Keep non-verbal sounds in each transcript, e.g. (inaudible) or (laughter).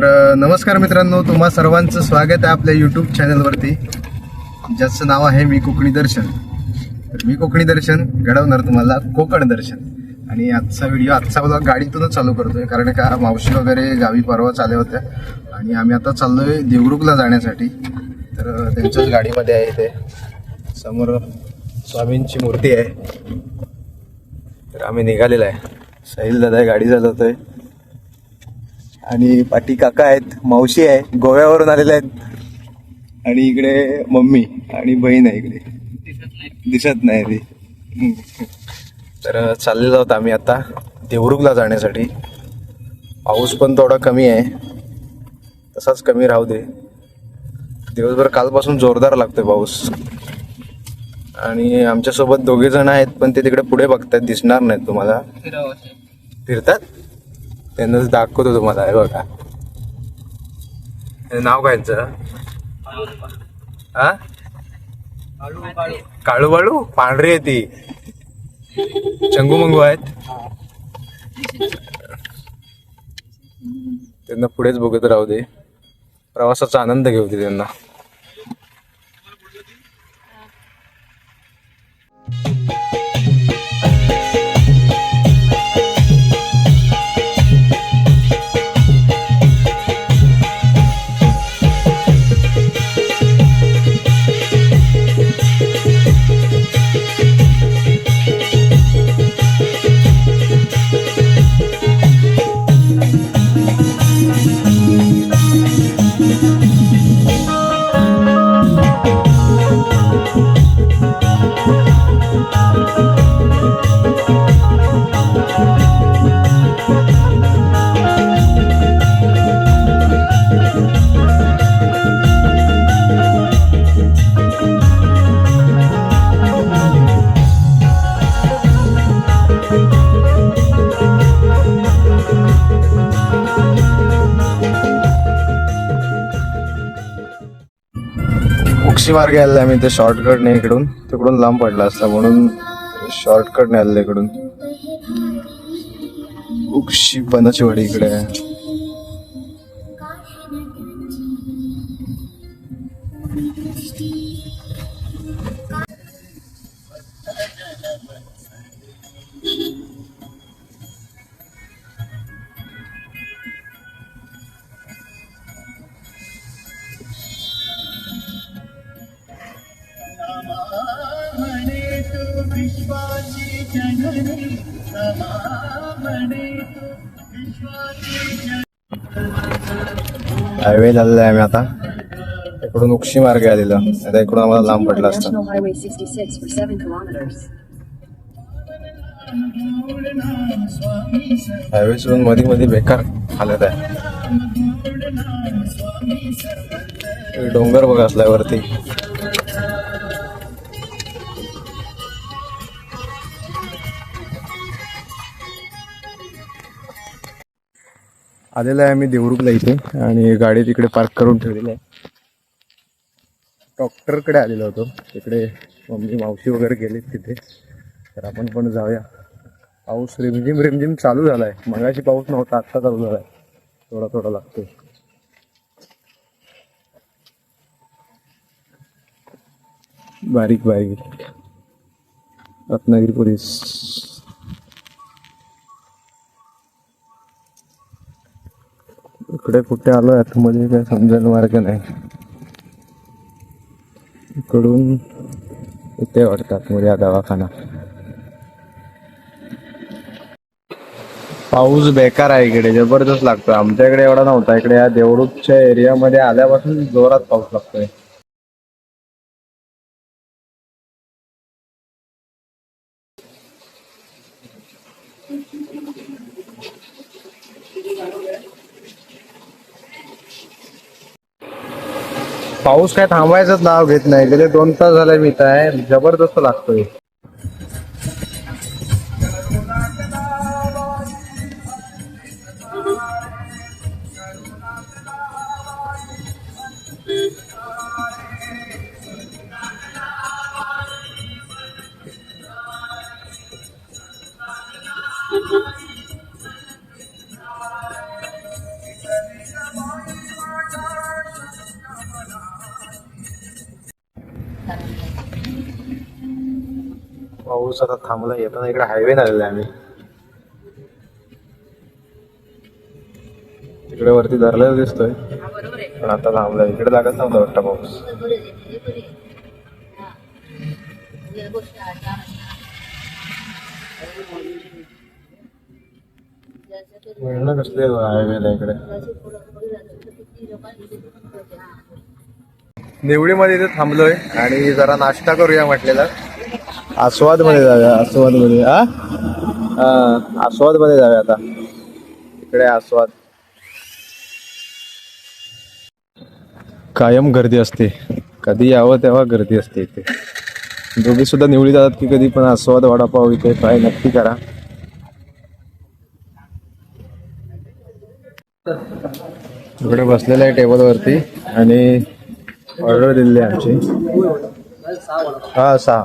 तर नमस्कार मित्रांनो तुम्हा सर्वांचं स्वागत आहे आपल्या युट्यूब चॅनलवरती ज्याचं नाव आहे मी कोकणी दर्शन. तर मी कोकणी दर्शन घडवणार तुम्हाला कोकण दर्शन. आणि आजचा व्हिडिओ आजचा ब्लॉग गाडीतूनच चालू करतोय कारण का मावशी वगैरे गावी परवा आल्या होत्या. आणि आम्ही आता चाललोय देवरुखला जाण्यासाठी. तर त्यांच्याच गाडीमध्ये आहे ते. समोर स्वामींची मूर्ती आहे. तर आम्ही निघालेलो आहे. साहिल दादा गाडी चालवतोय. आणि पाठी काका आहेत मावशी आहे गोव्यावरून आलेले आहेत. आणि इकडे मम्मी आणि बहीण आहे इकडे. दिसत नाही ती तर चाललेलो आहोत आम्ही आता देवरुखला जाण्यासाठी. पाऊस पण थोडा कमी आहे. तसाच कमी राहू दे. दिवसभर कालपासून जोरदार लागतोय पाऊस. आणि आमच्यासोबत दोघे जण आहेत पण ते तिकडे पुढे बघतात दिसणार नाहीत तुम्हाला. फिरतात? त्यांनाच दाखवतो तुम्हाला हे बघा. नाव काय हा काळू बाळू? पांढरी आहे ती. चंगू मंगू आहेत. त्यांना पुढेच बघत राहू दे. प्रवासाचा आनंद घेऊ दे त्यांना. उक्षी मार्गे आलेला आम्ही ते शॉर्टकट नाही इकडून तिकडून लांब पडला असता म्हणून शॉर्टकट नाही आलेलं इकडून. उक्षी बनाची वाडी इकडे. आहे विश्वाची जननी हायवे झालेला आहे आम्ही आता? इकडून उक्षी मार्गे आलेला. आता इकडून आम्हाला लांब पडला असता. National Highway 66 for 7 kilometers. स्वामी हायवे सोडून मध्ये मध्ये बेकार हालत आहे. हे डोंगर बघा असलाय वरती. आलेला आहे आम्ही देवरुखला इथे आणि गाडी तिकडे पार्क करून ठेवलेली आहे. डॉक्टरकडे आलेलो होतो. तिकडे मम्मी मावशी वगैरे गेले तिथे. तर आपण पण जाऊया. पाऊस रिमझिम रिमझिम चालू झालाय. मगाशी पाऊस नव्हता आत्ता चालू झाला आहे थोडा थोडा लागतोय. बारीक बारीक. रत्नागिरी पोलीस. इकडे कुठे आलो आतमध्ये काय समजायला मार्ग नाही. इकडून इथे वाटतात मध्ये म्हणजे दवाखाना. पाऊस बेकार आहे इकडे जबरदस्त लागतोय. आमच्याकडे एवढा नव्हता इकडे या देवडूकच्या एरियामध्ये आल्यापासून जोरात पाऊस लागतोय. पाऊस काय थांबायचंच नाव घेत नाही. गेले दोन तास झाले मी आहे. जबरदस्त लागतोय. पाऊस आता थांबला येताना इकडे हायवे आलेला आहे आम्ही. इकडे वरती धरलेला दिसतोय. पण आता थांबला इकडे लागत नव्हता वाटतं पाऊस. मिळणं कसले हायवेला इकडे? निवडीमध्ये इथे थांबलोय आणि जरा नाश्ता करूया म्हटलेला. आस्वादमध्ये जाऊया आस्वादमध्ये हा आस्वादमध्ये जाऊया आता. इकडे आस्वाद. कायम गर्दी असते. कधी यावं तेव्हा गर्दी असते इथे. दोघी सुद्धा निवडी जातात की कधी पण आस्वाद वडापाव इथे ट्राय नक्की करा. इकडे बसलेलं आहे टेबलवरती आणि ऑर्डर दिलेली आहे आमची. हा सहा.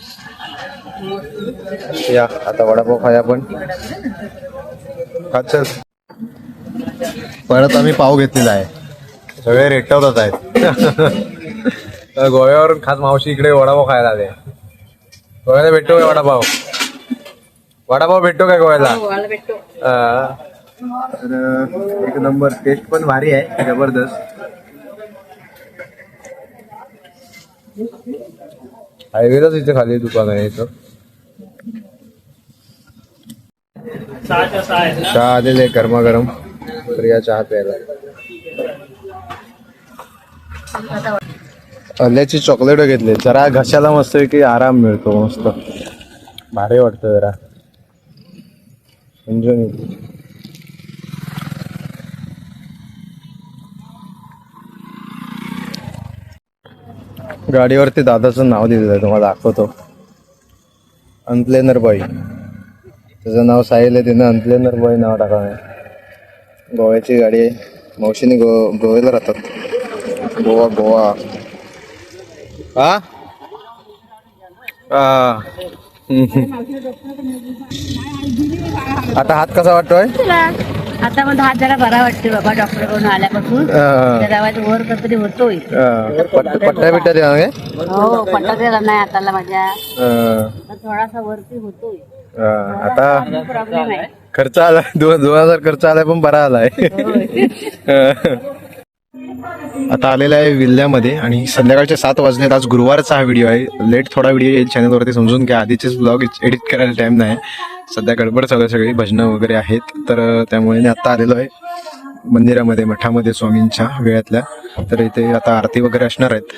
या आता वडापाव खाया आपण. खात चल. परत आम्ही पाव घेतलेला आहे. सगळे रेटवतात आहेत. गोव्यावरून खास मावशी इकडे वडापाव खायला आले. गोव्याला भेटतो काय वडापाव? वडापाव भेटतो काय गोव्याला? हा. तर एक नंबर टेस्ट पण भारी आहे जबरदस्त. हायवेलाच इथे खाली दुकान आहे इथं. चहा आलेले गरमागरम. प्रिया चहा प्यायला. अल्याची चॉकलेट घेतली. जरा घशाला मस्त की आराम मिळतो मस्त. भारी वाटतं जरा. समजून गाडीवरती दादाचं नाव दिलेलं आहे तुम्हाला दाखवतो. अंतलेनर बाई त्याचं नाव साहिल आहे तिनं अंतलेनर बाई नाव टाका गोव्याची गाडी आहे. मावशीने गो गोव्याला राहतात. गोवा गोवा. हा. आता हात कसा वाटतोय? आता पण हात जरा बरा वाटते बाबा डॉक्टरकडून आल्यापासून. वर होतोय. पट- पट्ट्या बिट्ट्या द्या काय हो पट्टा दिला नाही हाताला माझ्या. थोडासा वरती होतोय. आता खर्च आला दोन दोन हजार खर्च आलाय पण बरा आलाय. आता आलेला आहे विल्ल्यामध्ये आणि संध्याकाळचे सात वाजलेत. आज गुरुवारचा हा व्हिडिओ आहे. लेट थोडा व्हिडिओ येईल चॅनलवरती समजून घ्या. आधीचेच ब्लॉग एडिट करायला टाइम नाही. सध्या गडबड चालू आहे सगळी भजनं वगैरे आहेत. तर त्यामुळे मी आता आलेलो आहे मंदिरामध्ये मठामध्ये स्वामींच्या वेळातल्या. तर इथे आता आरती वगैरे असणार आहेत.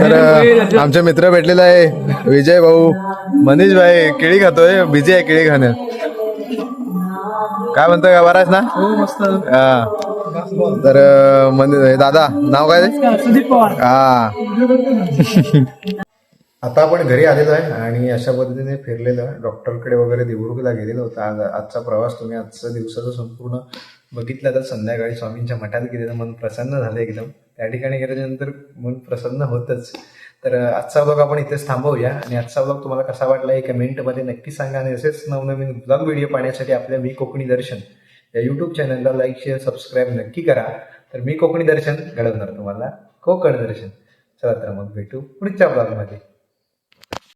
तर आमचे मित्र भेटलेला आहे. विजय भाऊ मनीष भाई केळी खातोय. बिझी आहे केळी खाण्यात. काय म्हणतोय का बराच ना? हा तर हे दादा नाव काय? सुदीप पवार. हा. (laughs) आता आपण घरी आलेलो आहे आणि अशा पद्धतीने फिरलेलो आहे. डॉक्टरकडे वगैरे देवरुखला गेलेलो होता. आज आजचा प्रवास तुम्ही आजचा दिवसाचा संपूर्ण बघितला तर संध्याकाळी स्वामींच्या मठात गेलेलं. मन प्रसन्न झालं एकदम. त्या ठिकाणी गेल्यानंतर मन प्रसन्न होतच. तर आजचा ब्लॉग आपण इथेच थांबवूया. आणि आजचा ब्लॉग तुम्हाला कसा वाटला हे कमेंटमध्ये नक्की सांगा. आणि असेच नवनवीन ब्लॉग व्हिडिओ पाहण्यासाठी आपल्या मी कोकणी दर्शन या यूट्यूब चॅनलला लाईक शेअर सबस्क्राईब नक्की करा. तर मी कोकणी दर्शन घडवणार तुम्हाला. कोकण दर्शन. चला तर मग भेटू पुढच्या ब्लॉगमध्ये